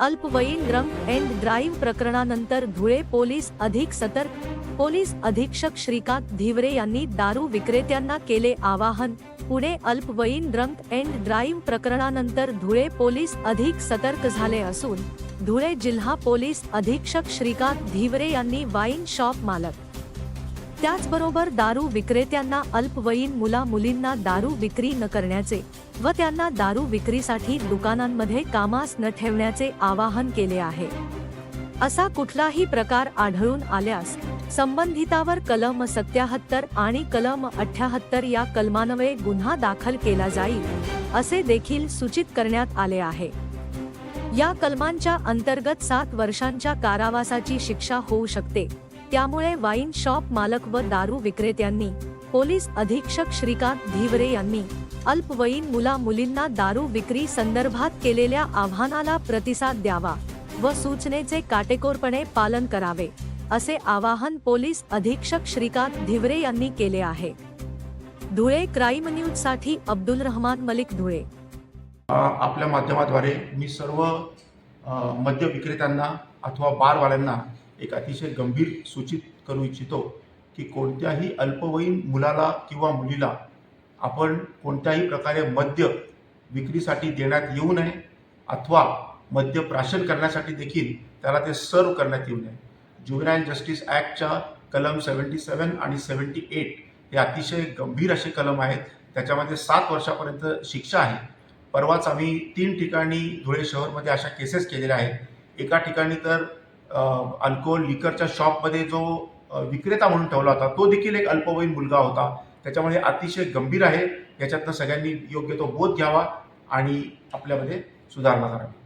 अल्पवयीन drunk and drive प्रकरणानंतर Dhule police अधिक सतर्क पोलीस अधीक्षक श्रीकांत धिवरे यांनी दारू विक्रेत्यांना केले आवाहन. पुणे अल्पवयीन ड्रंक अँड ड्राईव्ह प्रकरणानंतर धुळे पोलीस अधिक सतर्क झाले असून धुळे जिल्हा पोलीस अधीक्षक श्रीकांत धिवरे यांनी वाईन शॉप मालक त्याचबरोबर दारू विक्रेत्यांना अल्पवयीन मुला मुलींना दारू विक्री न करण्याचे व त्यांना दारू विक्रीसाठी दुकानांमध्ये कामास न ठेवण्याचे आवाहन केले आहे. असा कुठलाही प्रकार आढळून आल्यास संबंधितावर कलम सत्याहत्तर आणि कलम अठ्याहत्तर या कलमान्वये गुन्हा दाखल केला जाईल असे देखील सूचित करण्यात आले आहे. या कलमांच्या अंतर्गत सात वर्षांच्या कारावासाची शिक्षा होऊ शकते. त्यामुळे वाईन शॉप मालक व दारू विक्रेत्यांनी पोलीस अधीक्षक श्रीकांत धिवरे यांनी अल्पवयीन मुला मुलींना दारू विक्री संदर्भात केलेल्या आव्हानाला प्रतिसाद द्यावा व सूचनेचे काटेकोरपणे पालन करावे असे आवाहन पोलीस अधीक्षक श्रीकांत धिवरे यांनी केले आहे. धुळे क्राईम न्यूजसाठी अब्दुल रहमान मलिक धुळे. आपल्या माध्यमाद्वारे मी सर्व मद्य विक्रेत्यांना अथवा बारवाल्यांना एक अतिशय गंभीर सूचित करू इच्छितो की कोणत्याही अल्पवयीन मुलाला किंवा मुलीला आपण कोणत्याही प्रकारे मद्य विक्रीसाठी देण्यात येऊ नये अथवा मद्य प्राशन करण्यासाठी देखील त्याला ते सर्व करण्यात येऊ नये. ज्युवेनाईल जस्टिस ॲक्टच्या कलम सेवन्टी सेवन आणि सेवन्टी एट हे अतिशय गंभीर असे कलम आहेत. त्याच्यामध्ये सात वर्षापर्यंत शिक्षा आहे. परवाच आम्ही तीन ठिकाणी धुळे शहरमध्ये अशा केसेस केलेल्या आहेत. एका ठिकाणी तर अल्कोहोल लिकरच्या शॉपमध्ये जो विक्रेता म्हणून ठेवला होता तो देखील एक अल्पवयीन मुलगा होता. त्याच्यामुळे हे अतिशय गंभीर आहे. याच्यातनं सगळ्यांनी योग्य तो बोध घ्यावा आणि आपल्यामध्ये सुधारणा करावी.